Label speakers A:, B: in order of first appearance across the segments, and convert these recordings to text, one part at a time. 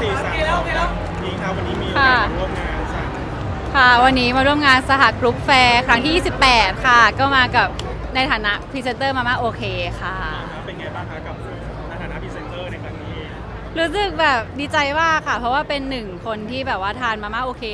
A: สี่สามสองครับนี่ครับวันนี้มีโอกาสมาร่วมงานสั่ง
B: ค่ะวันนี้มาร่วมงานสหกรุ๊ปแฟร์ครั้งที่ 28 ค่ะ ก็มากับในฐานะพรีเซนเตอร์มาม่าโอเคค่ะ
A: นะครับเป็นไงบ้างคะกับในฐานะพรีเซนเตอร์ในครั้งนี้
B: รู้สึกแบบดีใจมากค่ะ เพราะว่าเป็นหนึ่งคนที่แบบว่าทานมาม่าโอเค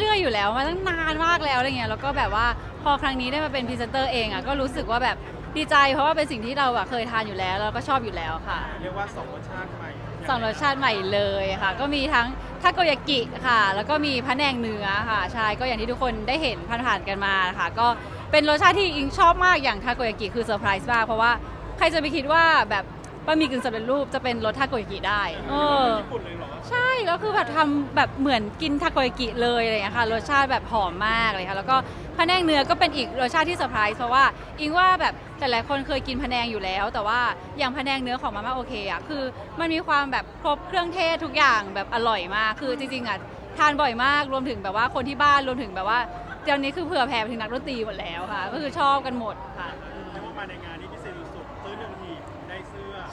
B: เรื่อยๆอยู่แล้วมาตั้งนานมากแล้วอะไรเงี้ยแล้วก็แบบว่าพอครั้งนี้ได้มาเป็นพรีเซนเตอร์เองอะก็รู้สึกว่าแบบดีใจ เพราะว่าเป็นสิ่งที่เราอะเคยทานอยู่แล้วแล้วก็ชอบอยู่แล้วค่ะ
A: เรียกว่าสองรสชาติใหม่
B: สองรสชาติใหม่เลยค่ะ ก็มีทั้งทาโกยากิค่ะ แล้วก็มีพะแนงเนื้อค่ะใช่ก็อย่างที่ทุกคนได้เห็นผ่านๆกันมาค่ะ ก็เป็นรสชาติที่อิงชอบมากอย่างทาโกยากิคือเซอร์ไพรส์มากเพราะว่าใครจะไปคิดว่าแบบ บะหมี่กึ่งสำเร็จรูปจะเป็นรสทาโกยากิได้เออ
A: ญี่ปุ่นเลยเหรอ
B: ใช่แล้วคือแบบทำแบบเหมือนกินทาโกยากิเลยอะไรอย่างเงี้ยค่ะรสชาติแบบหอมมากเลยค่ะแล้วก็พะแนงเนื้อก็เป็นอีกรสชาติที่เซอร์ไพรส์เพราะว่าอิงว่าแบบแต่หลายคนเคยกินพะแนงอยู่แล้ว แต่ว่าอย่างพะแนงเนื้อของมาม่าโอเคอะคือ มันมีความแบบครบเครื่องเทศทุกอย่างแบบอร่อยมากคือจริงๆอะทานบ่อยมากรวมถึงแบบว่าคนที่บ้านรวมถึงแบบว่าเดี๋ยวนี้คือเผื่อแผ่ไปถึงนักดนตรีหมดแล้วค่ะ ก็คือชอบกันหมดค่ะ
A: เรียกว่ามาในงานนี้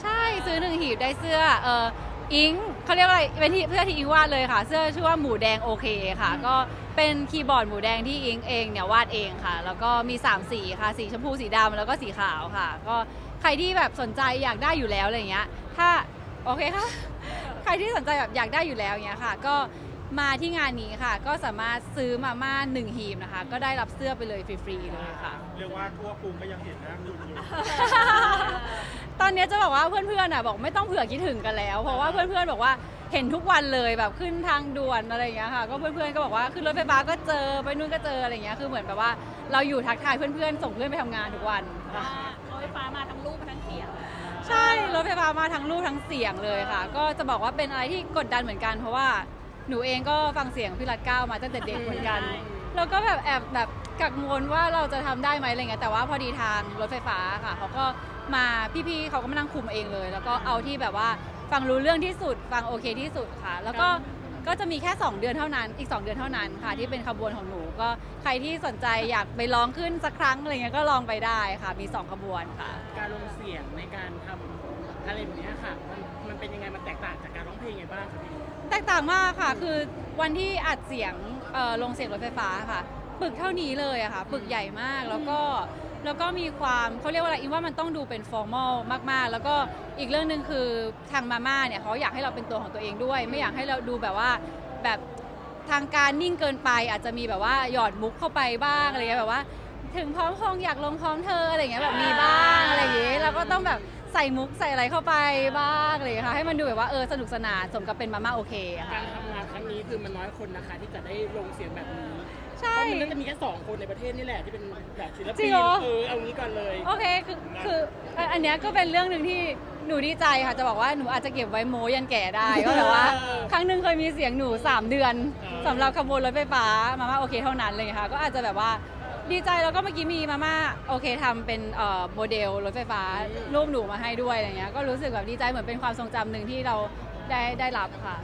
B: ใช่ซื้อหนึ่งหีบได้เสื้อเอออิงเขาเรียกว่าอะไรเป็นที่เสื้อที่อิงวาดเลยค่ะ เสื้อชื่อว่าหมูแดงโอเคค่ะ ก็เป็นคีย์บอร์ดหมูแดงที่อิงเองเนี่ยวาดเองค่ะ แล้วก็มี 3 สีค่ะ สีชมพูสีดำแล้วก็สีขาวค่ะ ก็ใครที่แบบสนใจอยากได้อยู่แล้วอะไรเงี้ย ถ้าโอเคค่ะ ใครที่สนใจแบบอยากได้อยู่แล้วเนี้ยค่ะ ก็มาที่งานนี้ค่ะ ก็สามารถซื้อมาม่าหนึ่งหีบนะคะ ก็ได้รับเสื้อไปเลยฟรีๆเลยค่ะ
A: เรียกว่าทั่วกรุงก็ยังเห็นนะคุณอยู่
B: ตอนนี้จะบอกว่าเพื่อนๆอะบอกไม่ต้องเผื่อคิดถึงกันแล้ว เพราะว่าเพื่อนๆบอกว่าเห็นทุกวันเลยแบบขึ้นทางด่วนอะไรอย่างเงี้ยค่ะ ก็เพื่อนๆก็บอกว่าขึ้นรถไฟฟ้าก็เจอไปนู่นก็เจออะไรอย่างเงี้ยคือเหมือนแบบว่าเราอยู่ทักทายเพื่อนๆส่งเพื่อนไปทำงานทุกวัน
C: ว่ารถไฟฟ้ามาทั้งรูปทั้งเสียง
B: ใช่รถไฟฟ้ามาทั้งรูปทั้งเสียงเลยค่ะ ก็จะบอกว่าเป็นอะไรที่กดดันเหมือนกัน เพราะว่าหนูเองก็ฟังเสียงพี่รัดเก้ามาตั้งแต่เด็กเหมือนกันแล้วก็แบบแอบแบบ กังวลว่าเราจะทำได้ไหมอะไรเงี้ยแต่ว่าพอดีทางรถไฟฟ้าค่ะเขาก็มาพี่ๆเขาก็มานั่งคุมเองเลย แล้วก็เอาที่แบบว่าฟังรู้เรื่องที่สุด ฟังโอเคที่สุดค่ะ แล้วก็ก็จะมีแค่ 2 เดือนเท่านั้น อีก 2 เดือนเท่านั้นค่ะ ที่เป็นขบวนของหนู ก็ใครที่สนใจอยากไปลองขึ้นสักครั้งอะไรเงี้ยก็ลองไปได้ค่ะ มี 2 ขบวนค่ะ
D: การลงเสียงในการทำอะไรแบบเนี้ยค่ะ มันมันเป็นยังไง มันแตกต่างจากการร้องเพลงยังไงบ้างครับพี่
B: แตกต่างมากค่ะ คือวันที่อัดเสียงเอ่อลงเสียงรถไฟฟ้าค่ะ ปึกเท่านี้เลยอะค่ะปึกใหญ่มากแล้วก็แล้วก็มีความเขาเรียกว่าอะไรอิงว่ามันต้องดูเป็นฟอร์มอลมากๆ แล้วก็อีกเรื่องหนึ่งคือทางมาม่าเนี่ยเขาอยากให้เราเป็นตัวของตัวเองด้วย ไม่อยากให้เราดูแบบว่าแบบทางการนิ่งเกินไป อาจจะมีแบบว่าหยอดมุกเข้าไปบ้างอะไรเงี้ยแบบว่า ถึงพร้อมพงอยากลงพร้อมเธออะไรเงี้ยแบบมีบ้างอะไรอย่างเงี้ยเราก็ต้องแบบใส่มุกใส่อะไรเข้าไปบ้างอะไรเงี้ยค่ะให้มันดูแบบว่าเออสนุกสนานสมกับเป็นมาม่าโอเคค่ะ
D: การทำงานครั้งนี้คือมันน้อยคนนะคะที่จะได้ลงเสียงแบบนี้
B: ใช่
D: เพราะมันน่าจะมีแค่สองคนในประเทศนี่แหละที่เป็นแบบศิล
B: จริ
D: ปิ
B: ง
D: น
B: เหรอ
D: เออเอางี้ก่อนเลย
B: โอเคคือคืออันอันเนี้ยก็เป็นเรื่องหนึ่งที่หนูดีใจค่ะจะบอกว่าหนูอาจจะเก็บไว้โมยันแก่ได้ก็แบบว่า ครั้งหนึ่งเคยมีเสียงหนู 3 เดือนสำหรับขบวนรถไฟฟ้ามาม่าโอเคเท่านั้นเลยค่ะ ก็อาจจะแบบว่าดีใจแล้วก็เมื่อกี้มีมาม่าโอเคทำเป็นเอ่อโมเดลรถไฟฟ้ารูปหนูมาให้ด้วยอะไรเงี้ยก็รู้สึกแบบดีใจเหมือนเป็นความทรงจำหนึ่งที่เราได้ได้รับค่ะ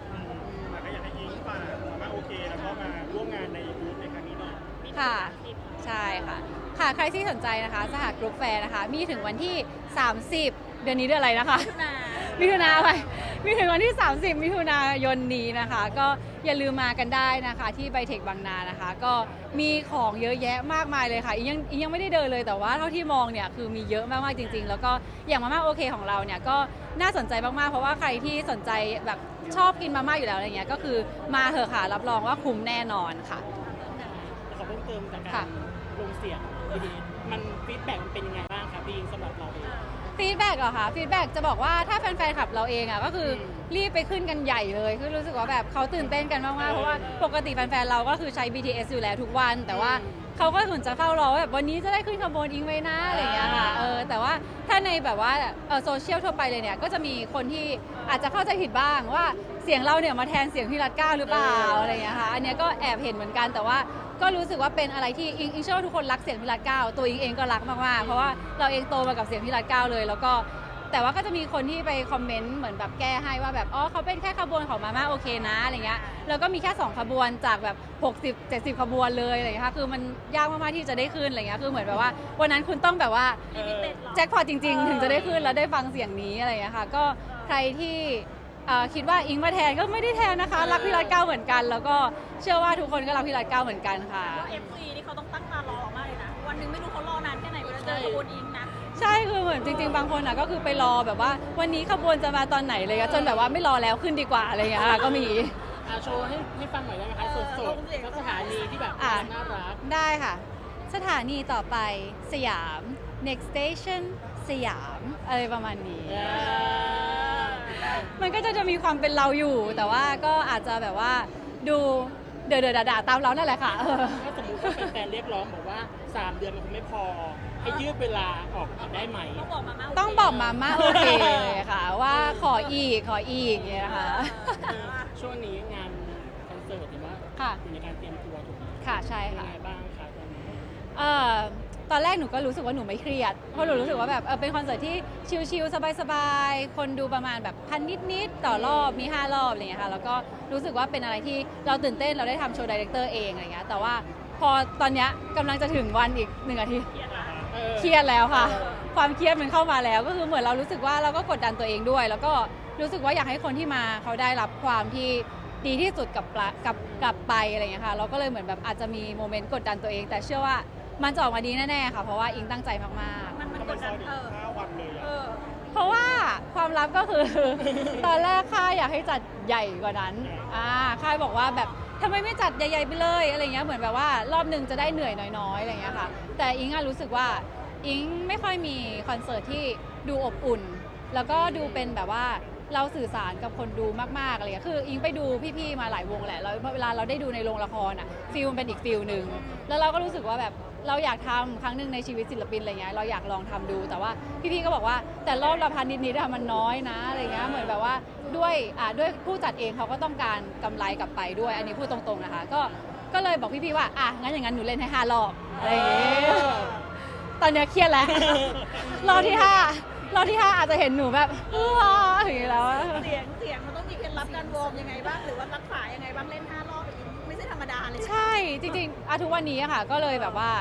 A: มาก็อยากให้ยิงฝากมาม่าโอเคแล้วก็มาร่วมงานในบูธในครั้งนี้หน่อย
B: ค่ะ ใช่ค่ะ ค่ะ ใครที่สนใจนะคะ สหกรุ๊ปแฟร์นะคะ มีถึงวันที่ 30 เดือนนี้เดือนอะไรนะคะ มิถุนาไปมีถึงวันที่ 30 มิถุนายนนี้นะคะ ก็อย่าลืมมากันได้นะคะ ที่ไบเทคบางนานะคะ ก็มีของเยอะแยะมากมายเลยค่ะอีกยังอีกยังไม่ได้เดินเลยแต่ว่าเท่าที่มองเนี่ยคือมีเยอะมากๆจริง ๆ แล้วก็อย่างมาม่าโอเคของเราเนี่ยก็น่าสนใจมากๆเพราะว่าใครที่สนใจแบบชอบกินมาม่าอยู่แล้วอะไรเงี้ยก็คือมาเถอะค่ะรับรองว่าคุ้มแน่นอนค่ะ
D: ขอ เพิ่มเติมจากกา
B: ค่ะ
D: รลงเสียงดีๆมันฟีดแบ็กเป็นยังไงบ้างครับพี่สำหรับเราเอง
B: ฟีดแบ็กเหรอคะฟีดแบ็กจะบอกว่าถ้าแฟนๆขับเราเองอะก็คือรีบไปขึ้นกันใหญ่เลยคือรู้สึกว่าแบบเขาตื่นเต้นกันมากๆเพราะว่าปกติแฟนๆเราก็คือใช้ BTS อยู่แล้วทุกวัน แต่ว่าเขาก็เหมือนจะเฝ้ารอว่าแบบวันนี้จะได้ขึ้นขบวนอิงไว้นะอะไรอย่างเงี้ยค่ะเออแต่ว่าถ้าในแบบว่าเออโซเชียลทั่วไปเลยเนี่ยก็จะมีคนที่อาจจะเข้าใจผิดบ้างว่าเสียงเราเนี่ยมาแทนเสียงพี่รัดเก้าหรือเปล่าอะไรอย่างเงี้ยค่ะอันเนี้ยก็แอบเห็นเหมือนกันแต่ว่า ก็รู้สึกว่าเป็นอะไรที่อิงอิงเชื่อว่าทุกคนรักเสียงพี่รัดเก้าตัวอิงเองก็รักมากๆเพราะว่าเราเองโตมากับเสียงพี่รัดเก้าเลย แล้วก็แต่ว่าก็จะมีคนที่ไปคอมเมนต์เหมือนแบบแก้ให้ว่าแบบอ๋อเขาเป็นแค่ขบวนของมาม่าโอเคนะอะไรเงี้ยแล้วก็มีแค่ 2 ขบวนจากแบบ 60 70 ขบวนเลยอะไรเงี้ยค่ะคือมันยากมากๆที่จะได้ขึ้นอะไรเงี้ยคือเหมือนแบบว่าวันนั้นคุณต้องแบบว่าแจ็คพอตจริง ๆ ถึงจะได้ขึ้นแล้วได้ฟังเสียงนี้อะไรอย่างเงี้ยค่ะก็ใครที่ เอ่อคิดว่าอิงมาแทนก็ไม่ได้แทนนะคะ รักพี่รัตเก้าเหมือนกัน แล้วก็เชื่อว่าทุกคนก็รักพี่รัตเก้าเหมือนกันค่ะ
C: เอฟซีนี่เขาต้องตั้งตารอมากเลยนะ วันหนึงไม่รู้เขารอนานแค่ไหนกว่าจะเจอกับคุณอิงนะ
B: ใช่คือเหมือนจริงๆ บางคนอะก็คือไปรอแบบว่า วันนี้ขบวนจะมาตอนไหนเลยอะจนแบบว่าไม่รอแล้วขึ้นดีกว่าอะไรอย่างเงี้ยค่ะก็มี
D: อาโชว์ให้ให้ฟังหน่อยได้ไหมคะสด
C: เออลงเสียง
D: ๆสักสถานีที่แบบ
B: อะ
D: น่ารัก
B: ได้ค่ะ สถานีต่อไปสยาม next station สยามอะไรประมาณนี้ มันก็จะจะมีความเป็นเราอยู่ แต่ว่าก็อาจจะแบบว่าดูเดือดๆด่าๆตามเรานั่นแหละค่ะเออ
D: ถ้าสมมติว่าแฟนๆเรียกร้องบอกว่า 3 เดือนมันคงไม่พอ ให้ยืดเวลาออกอีกได้ไหม
C: ต้องบอกมาม่า
B: ต้องบอกมาม่าโอเคเลยค่ะ ว่าขออีกขออีกอย่างเงี้ยนะคะ
D: ช่วงนี้งานคอนเสิร์ตเห็นว่า
B: ค่ะ
D: อยู่ในการเตรียมตัวถูกไหม
B: ค่ะใช่
D: เป็น
B: ค่ะ
D: ยังไงบ้างคะตอนนี้
B: เอ่อ ตอนแรกหนูก็รู้สึกว่าหนูไม่เครียด เพราะหนูรู้สึกว่าแบบเออเป็นคอนเสิร์ตที่ชิลๆสบายๆ คนดูประมาณแบบพันนิดๆ ต่อรอบมี 5 รอบอะไรอย่างเงี้ยค่ะ แล้วก็รู้สึกว่าเป็นอะไรที่เราตื่นเต้นเราได้ทำโชว์ดีเรคเตอร์เองอะไรเงี้ย แต่ว่าพอตอนเนี้ยกำลังจะถึงวันอีกหนึ่งอาทิตย์
D: เค
B: รียดแล้วค่ะ ความเครียดมันเข้ามาแล้ว ก็คือเหมือนเรารู้สึกว่าเราก็กดดันตัวเองด้วย แล้วก็รู้สึกว่าอยากให้คนที่มาเขาได้รับความที่ดีที่สุดกับปะกับกลับไปอะไรอย่างเงี้ยค่ะ เราก็เลยเหมือนแบบอาจจะมีโมเมนต์กดดันตัวเอง แต่เชื่อว่า มันจะออกมาดีแน่ๆค่ะ เพราะว่าอิงตั้งใจมาก
C: มันมัน
A: ทำ
C: ก
A: ไม
C: ด
A: ซ้
C: ดั
A: อนนอี
C: เอกอ
A: ห้าวันเลย
C: เอ
A: อะ
C: อ
B: ๆ เพราะว่าความลับก็คือ ตอนแรกค่ายอยากให้จัดใหญ่กว่านั้นอ่าค่ายบอกว่าแบบทำไมไม่จัดใหญ่ๆไปเลยอะไรเงี้ยเหมือนแบบว่ารอบหนึ่งจะได้เหนื่อยน้อยๆอะไรเงี้ยค่ะ แต่อิงอะรู้สึกว่าอิงไม่ค่อยมีคอนเสิร์ตที่ดูอบอุ่น แล้วก็ดูเป็นแบบว่า เราสื่อสารกับคนดูมากๆอะไรเงี้ยคืออิงไปดูพี่ๆมาหลายวงแหละแล้วเวลาเราได้ดูในโรงละครอะฟิลมันเป็นอีกฟิลหนึ่งแล้วเราก็รู้สึกว่าแบบเราอยากทำครั้งหนึ่งในชีวิตศิลปินอะไรเงี้ยเราอยากลองทำดูแต่ว่าพี่ๆก็บอกว่าแต่รอบละพันนิดๆอะมันน้อยนะอะไรเงี้ยเหมือนแบบว่าด้วยอ่าด้วยผู้จัดเองเขาก็ต้องการกำไรกลับไปด้วย อันนี้พูดตรงๆนะคะ ก็ก็เลยบอกพี่ๆว่าอะงั้นอย่างนั้นหนูเล่นให้ห้ารอบอะไรอย่างงี้ตอนเนี้ยเครียดแล้วรอบที่ห้า รอบที่ห้าอาจจะเห็นหนูแบบว้าอย่างนี้แล้วอะ
C: เสียงเสียงมันต้องมีเคล็ดลับการวอร์มยังไงบ้างหรือว่ารักษายังไงบ้างเล่นห้ารอบอย่างนี้ไม่ใช่ธรรมดาเลย
B: ใช่จริงๆอะทุกวันนี้อะค่ะ ก็เลยแบบว่า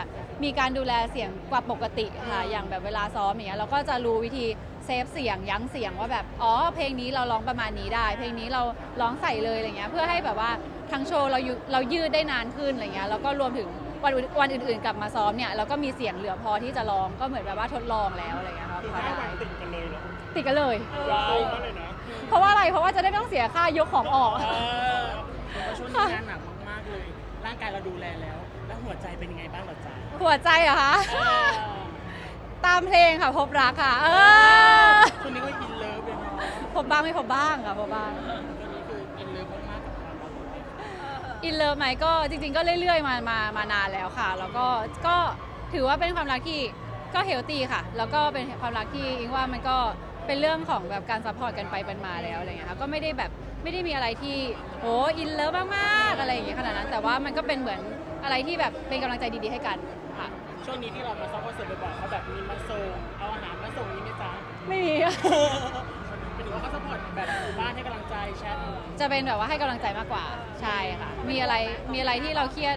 B: มีการดูแลเสียงกว่าปกติค่ะอย่างแบบเวลาซ้อมอย่างเงี้ยเราก็จะรู้วิธีเซฟเสียงยั้งเสียงว่าแบบอ๋อเพลงนี้เราร้องประมาณนี้ได้ เพลงนี้เราร้องใส่เลยอะไรเงี้ยเพื่อให้แบบว่าทั้งโชว์เราอยู่เรายืดได้นานขึ้นอะไรเงี้ยแล้วก็รวมถึง วันอื่นวันอื่นๆกลับมาซ้อมเนี่ยเราก็มีเสียงเหลือพอที่จะร้องก็เหมือนแบบว่าทดลองแล้วอะไรเงี้ยครับ
A: คือ
B: พอ
A: ห้า
B: ได้
A: วันติดกันเลยเหรอ
B: ติดกันเลย
A: ว้าวมากเลยนะ
B: เพราะว่าอะไรเพราะว่าจะได้ไม่ต้องเสียค่ายกของออก
D: เออผมว่าช่วงนี้งานหนักมากๆเลย ร่างกายเราดูแลแล้ว แล้วหัวใจเป็นยังไงบ้างเหรอจ๊ะ
B: หัวใจเหรอคะ
D: เออ
B: ตามเพลงค่ะพบรักค่ะ เออ
D: ช่วงนี้ก็อินเลิฟเลยเนาะ
B: พบบ้างไม่พบบ้างค่ะพบบ้าง
D: ช่วงนี้คือ อินเลิฟ
B: ไหมก็จริง ๆ ก็เรื่อยๆมามามานานแล้วค่ะ แล้วก็ก็ถือว่าเป็นความรักที่ก็เฮลตี้ค่ะ แล้วก็เป็นความรักที่อิงว่ามันก็เป็นเรื่องของแบบการซัพพอร์ตกันไปเป็นมาแล้วอะไรเงี้ยค่ะก็ไม่ได้แบบไม่ได้มีอะไรที่โอ้อินเลิฟมากๆอะไรอย่างเงี้ยขนาดนั้น แต่ว่ามันก็เป็นเหมือนอะไรที่แบบเป็นกำลังใจดีๆให้กันค่ะ
D: ช่วงนี้ที่เรามาซ้อมคอนเสิร์ตบ่อยๆเขาแบบมีมาส่งเอาอาหารมาส่งนี้ไหมจ๊ะ
B: ไม่มี
D: เป็นถือว่าเขาซัพพอร์ตแบบอยู่บ้านให้กำลังใจแชท
B: จะเป็นแบบว่าให้กำลังใจมากกว่าใช่ค่ะ มีอะไรมีอะไรที่เราเครียด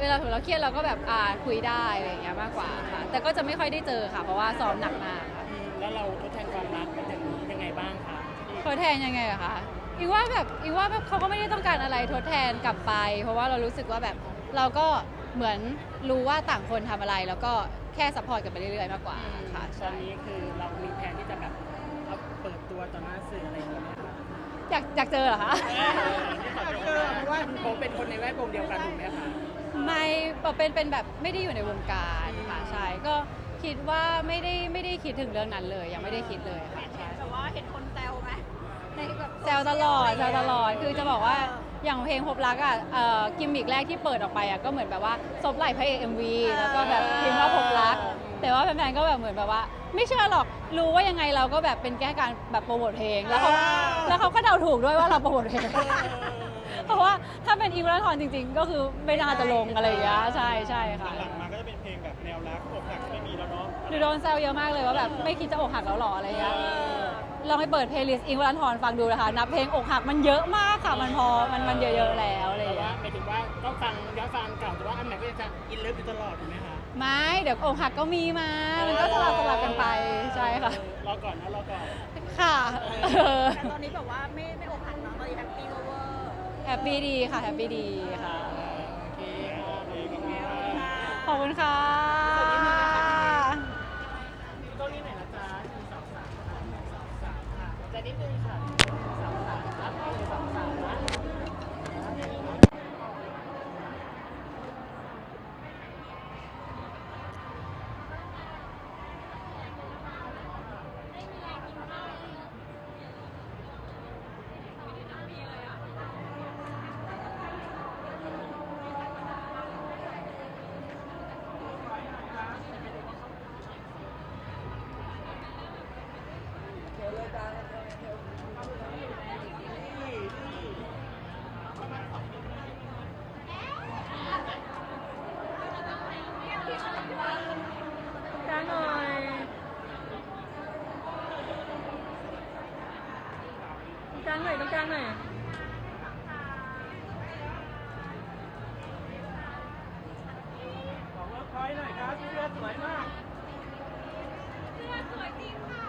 B: เวลาเราเครียดเราก็แบบอ่าคุยได้อะไรอย่างเงี้ยมากกว่าค่ะ แต่ก็จะไม่ค่อยได้เจอค่ะ เพราะว่าซ้อมหนักมากค่ะ
D: อืมแล้วเราทดแทนความรักอย่างนี้ยังไงบ้างคะ
B: ทดแทนยังไงอะคะอีว่าแบบอีว่าแบบเขาก็ไม่ได้ต้องการอะไรทดแทนกลับไป เพราะว่าเรารู้สึกว่าแบบเราก็เหมือนรู้ว่าต่างคนทำอะไร แล้วก็แค่ซัพพอร์ตกันไปเรื่อยๆมากกว่าค่ะ
D: ตอ
B: ใช่
D: นนี้คือเรามี ตัวต่อหน้าสื่ออะไรอย่างเงี้ยไหมคะ
B: อยากอยากเจอเหรอคะ
D: เออเพราะว่าผมเป็นคนในแวดวงเดียวกันถูกไหมคะ
B: ไม่เป็นเป็นแบบไม่ได้อยู่ในวงการค่ะใช่ก็คิดว่าไม่ได้ไม่ได้คิดถึงเรื่องนั้นเลย ยังไม่ได้คิดเลยค่ะใช่
C: แต่ว่าเห็นคนแซวไหมในแบบ
B: แซวตลอดแซวตลอดคือจะบอกว่าอย่างเพลงพบรักอะเอ่อกิมมิกแรกที่เปิดออกไปอะก็เหมือนแบบว่าซบไหล่พระเอกเอ็มวีแล้วก็แบบพิมพ์ว่าพบรัก แต่ว่าแฟนๆก็แบบเหมือนแบบว่า ไม่เชื่อหรอกรู้ว่ายังไงเราก็แบบเป็นแค่การแบบโปรโมทเพลงแล้วเขาแล้วเขาก็เดาถูกด้วยว่าเราโปรโมทเพลงเพราะว่าถ้าเป็นอีเวนต์ทอนจริง ๆ ก็คือไม่น่าจะลงอะไรอย่างเงี้ยใช่ใช่ค่ะ
A: หลังๆมาก็จะเป็นเพลงแบบแนวรักอกหักไม่มีแล้วเนาะ
B: หนูโดนแซวเยอะมากเลยว่าแบบไม่คิดจะอกหักแล้วหรออะไรเงี้ยลองไปเปิดเพลย์ลิสต์อิงวัลทอนฟังดูนะคะ นับเพลงอกหักมันเยอะมากค่ะ มันพอมันมันเยอะๆแล้วอะไร
D: แต่
B: เงี้
D: ว่ายหมายถึงว่าก็ฟังย้อนฟังเก่าแต่ว่าอันไหนก็ยังจะอินเลิฟอยู่ตลอดถูกไหมคะ
B: ไม่เดี๋ยวอกหักก็มีมา มันก็สลับสลับกันไปใช่ค่ะ
D: เออรอก่อนนะรอก่อน
B: ค่ะเออ
C: แต่ตอนนี้แบบว่าไม่ไม่โอ
B: ปปี้ดีค่ะแฮปปี้ดีค่ะ
D: โอเคขอบคุณค่ะ
B: ขอบคุณค่ะ
D: ตรงนี้ไหนนะจ๊ะหนึ่งสองสามค่ะหนึ่งสองสามค่ะจะนิดนึงค่ะ หน่อยอ
B: กเลิหน่อยครัเสื้อ
A: สวยมากเสื้อสวยจริงค่ะ